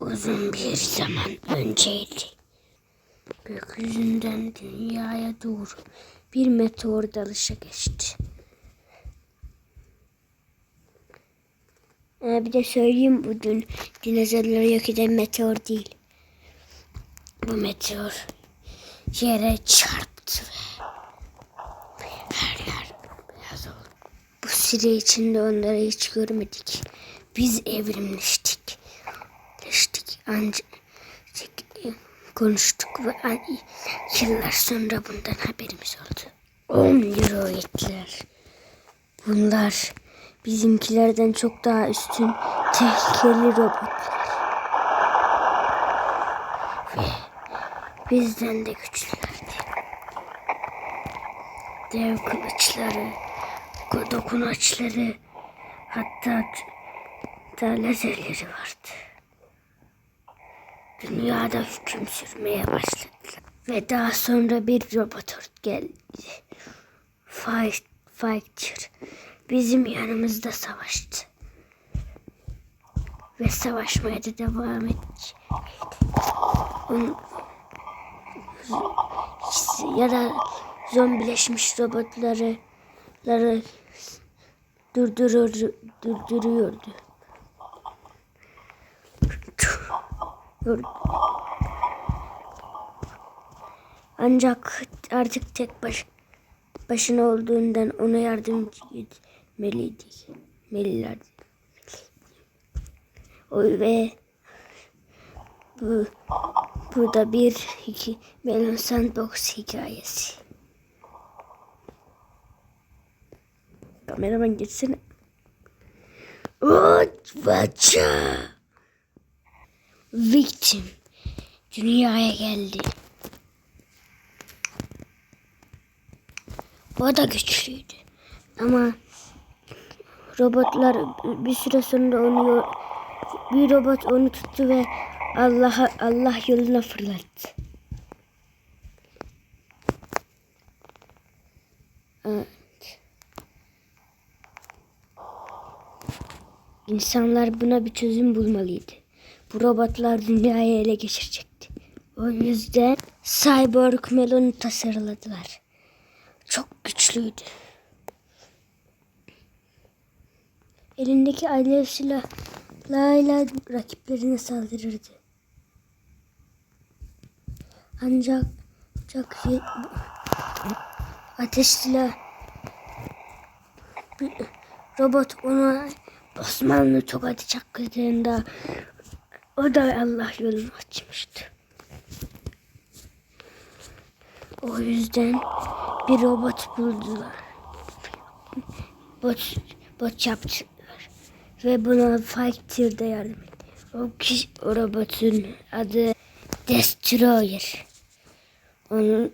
Uzun bir zaman önceydi. Gökyüzünden dünyaya doğru bir meteor dalışa geçti. Ee, bir de söyleyeyim bugün dinozorları yok eden meteor değil. Bu meteor yere çarptı ve her yer beyaz oldu. Bu süre içinde onları hiç görmedik. Biz evrimleştik. Ancak konuştuk ve yıllar sonra bundan haberimiz oldu. 10 euroidler. Bunlar bizimkilerden çok daha üstün tehlikeli robotlar. Ve bizden de güçlülerdi. Dev kılıçları, dokunaçları, hatta da lazerleri vardı. Dünyada hüküm sürmeye başladılar. Ve daha sonra bir robot geldi. Fight, Fighter bizim yanımızda savaştı. Ve savaşmaya da devam edecek. Onun, ya da zombileşmiş robotları ları durdurur, durduruyordu. Dur- Ancak artık tek baş, başına olduğundan ona yardımcı etmeliydik. Melilerdi. O ve bu, bu da bir iki Melon Sandbox hikayesi. Kameraman geçsene. Uç baca. Victim dünyaya geldi. O da güçlüydü. Ama robotlar bir süre sonra onu bir robot onu tuttu ve Allah Allah yoluna fırlattı. Evet. İnsanlar buna bir çözüm bulmalıydı. Bu robotlar dünyayı ele geçirecekti. O yüzden Cyborg Melon'u tasarladılar. Çok güçlüydü. Elindeki alev silahlarıyla rakiplerine saldırırdı. Ancak iyi- ateş silah robot ona Osmanlı tokadı çakıldığında o da Allah yolunu açmıştı. O yüzden bir robot buldular. Bot, bot yaptılar. Ve buna Fighter de yardım etti. O, kişi, o robotun adı Destroyer. Onun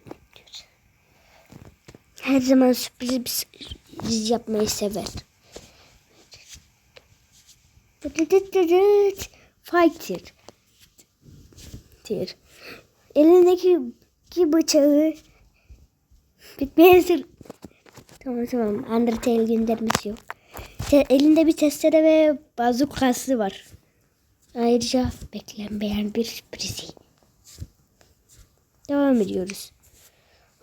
her zaman sürpriz yapmayı sever. Fighter. Tir. Elindeki ki bıçağı bitmeye. Tamam tamam. Undertale göndermesi yok. Elinde bir testere ve bazukası var. Ayrıca beklenmeyen bir sürprizi. Devam ediyoruz.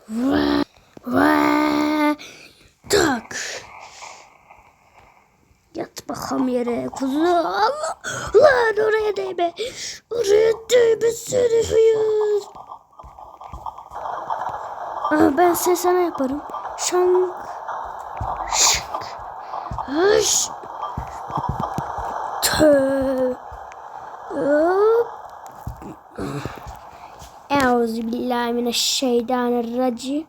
Vaa, vaa, tak. Yat bakalım yere kuzu. Allah. Lan oraya değme. Oraya değme seni hıyar. Aa, ben size sana yaparım. Şank. Şank. Hış. Tö. Euzubillahimineşşeytanirracim.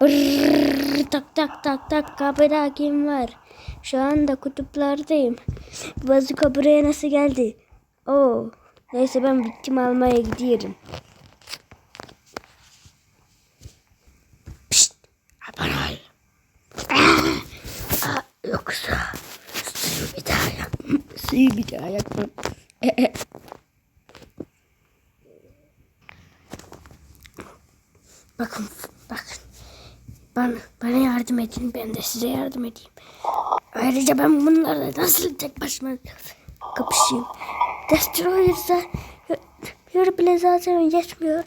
Brrr, tak tak tak kapıda kim var? Şu anda kutuplardayım. Bazuka buraya nasıl geldi? Oo. Neyse ben bitkim almaya gidiyorum. Pişt. Abone ol. Aa, yoksa suyu bir daha yapmam. Suyu bir daha yapmam. bakın bakın. Bana, bana yardım edin. Ben de size yardım edeyim. Ayrıca ben bunlarla nasıl tek başıma kapışayım? Destroyer'sa yarı bile zaten yetmiyor.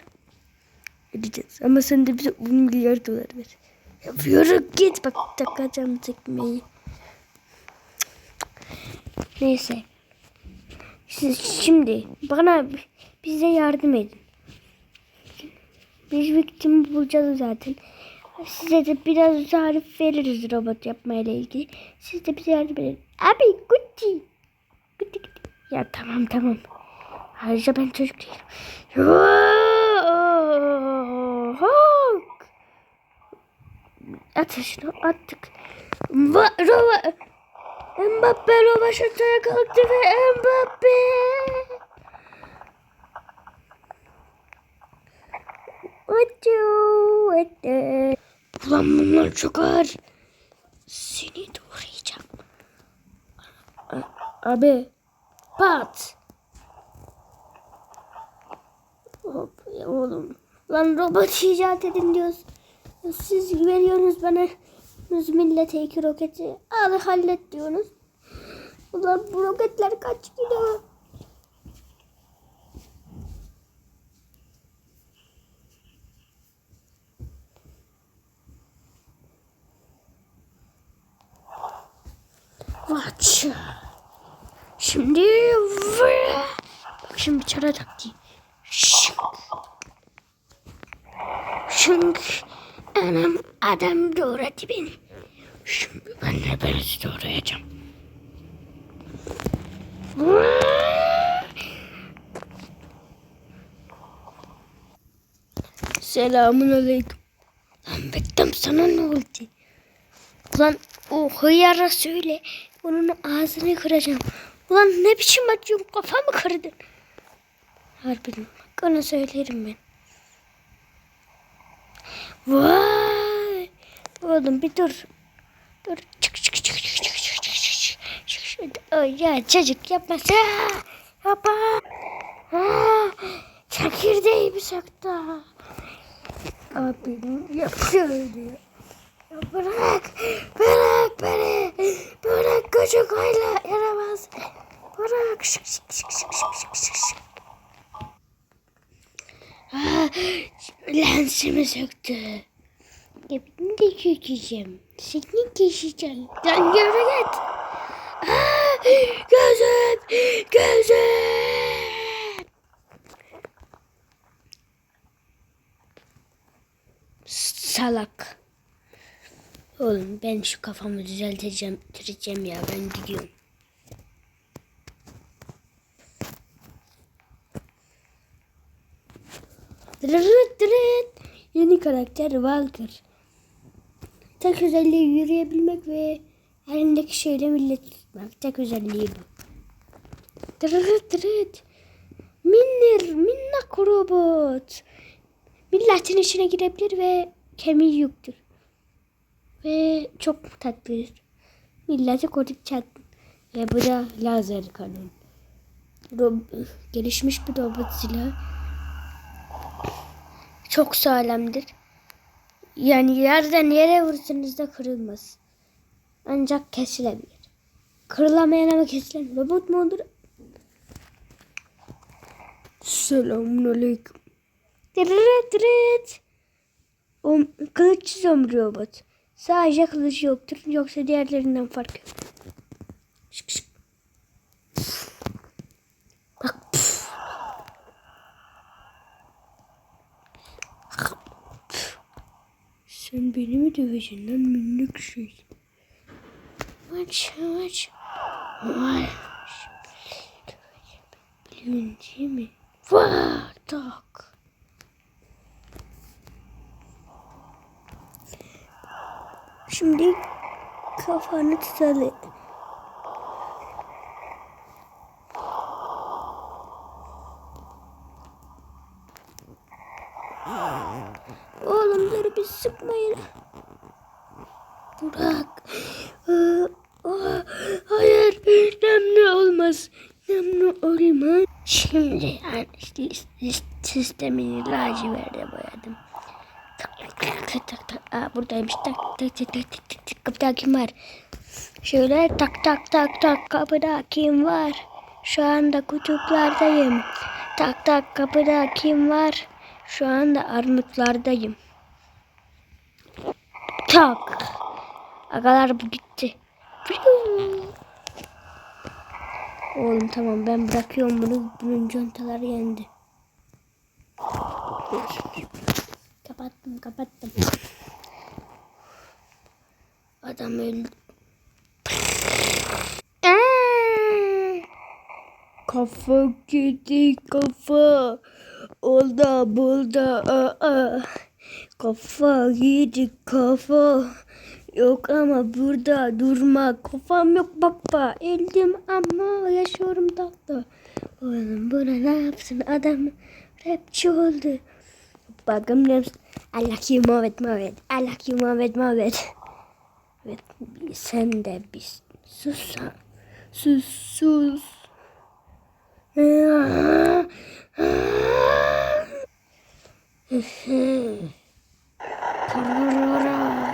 Gideceğiz. Ama sen de bize 10 milyar dolar ver. Ya yürü git bak takacağım tekmeyi. Neyse. Siz şimdi bana bize yardım edin. Biz victim bulacağız zaten. Size de biraz tarif veririz robot yapmayla ilgili. Siz de bize yardım edin. Abi Gucci. Gucci. Ya tamam tamam. Ayrıca ben çocuk değilim. Yok. Ateşini attık. Va Rova. Mbappe Rova şutaya kalktı ve Mbappe. Atıyor, atıyor. Ulan bunlar çok ağır. Seni doğrayacağım. Abi. Pat. Hop ya oğlum. Lan robot icat edin diyoruz. Siz veriyorsunuz bana yüz millete iki roketi. Al hallet diyorsunuz. Ulan bu roketler kaç kilo? Watch. Şimdi bak şimdi çara taktiği. Şık. Şık. Anam adam doğradı beni. Şimdi ben de beni doğrayacağım. Selamun aleyküm. Lan Bektam sana ne oldu? Ulan o hıyara söyle. Onun ağzını kıracağım. Ulan ne biçim atıyorsun kafamı kırdın. Harbiden bak ona söylerim ben. Vay. Oğlum bir dur. Dur. Çık çık çık çık çık çık çık çık çık. Çık ya çocuk. Yapma. Ha, çekirdeği bir sakta. Abim yapıyor diyor. Bırak, bırak beni. Bırak küçük hayla yaramaz. Bırak. Şık şık şık şık şık şık şık. Ah, lensimi söktü. Cebini de çekeceğim. Seni keseceğim. Sen yürü git. Aa, gözüm, gözüm. Salak. Oğlum ben şu kafamı düzelteceğim, düzelteceğim ya ben gidiyorum. Dırırıt dırıt. Yeni karakter Walker. Tek özelliği yürüyebilmek ve elindeki şeyle millet tutmak. Tek özelliği bu. Dırırıt dırıt. Minnir, minnak robot. Milletin içine girebilir ve kemiği yoktur. Ve çok tatlıdır. Milleti koruyacak. Ve bu da lazer kanın. Rob- gelişmiş bir robot silahı. Çok sağlamdır. Yani yerden yere vursanız da kırılmaz. Ancak kesilebilir. Kırılamayan ama kesilen robot mu olur? Selamun aleyküm. Dırırıt dırırıt. O kılıç robot. Sadece kılıcı yoktur. Yoksa diğerlerinden fark yok. Şık şık. Bak. Sen beni mi döveceksin lan minik şey? Maç maç. Vay. Biliyorsun mi? Vay Şimdi kafanı tutalım. Oğlum bir sıkmayın. Bırak. Aa, aa, Hayır. Nemli olmaz. Nemli olmaz. Şimdi yani sistemini laciverde boyadım. Tak tak tak. Aa, buradaymış. Tak tak tak tak tak tak. Kapıda kim var? Şöyle tak tak tak tak. Kapıda kim var? Şu anda kutuplardayım. Tak tak kapıda kim var? Şu anda armutlardayım. Tak. Agalar bu gitti. Oğlum tamam ben bırakıyorum bunu. Bunun contaları yendi. Kapattım kapattım. Adam öldü. Aa! Kafa gitti kafa. Olda bulda aa. Kafa gitti kafa. Yok ama burada durma. Kafam yok baba. Eldim ama yaşıyorum tatlı. Oğlum buna ne yapsın adam rapçi oldu. Bakın ne yapsın. I like you Muhammed Muhammed. I like you Muhammed Muhammed. Evet sen de bir sus. Sus sus. Karara.